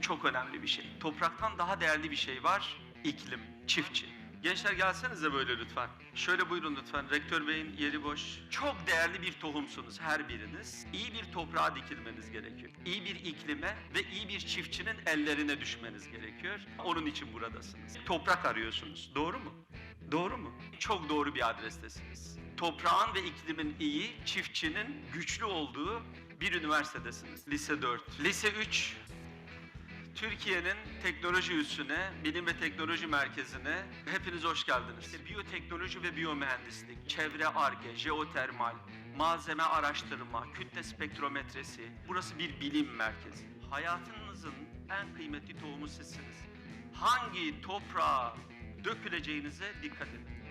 çok önemli bir şey. Topraktan daha değerli bir şey var, iklim, çiftçi. Gençler gelsenize böyle lütfen. Şöyle buyurun lütfen. Rektör Bey'in yeri boş. Çok değerli bir tohumsunuz her biriniz. İyi bir toprağa dikilmeniz gerekiyor. İyi bir iklime ve iyi bir çiftçinin ellerine düşmeniz gerekiyor. Onun için buradasınız. Toprak arıyorsunuz. Doğru mu? Doğru mu? Çok doğru bir adrestesiniz. Toprağın ve iklimin iyi, çiftçinin güçlü olduğu bir üniversitedesiniz. Lise 4. Lise 3 Türkiye'nin teknoloji üssüne, bilim ve teknoloji merkezine hepiniz hoş geldiniz. İşte biyoteknoloji ve biyomühendislik, çevre arge, jeotermal, malzeme araştırma, kütle spektrometresi. Burası bir bilim merkezi. Hayatınızın en kıymetli tohumu sizsiniz. Hangi toprağa döküleceğinize dikkat edin.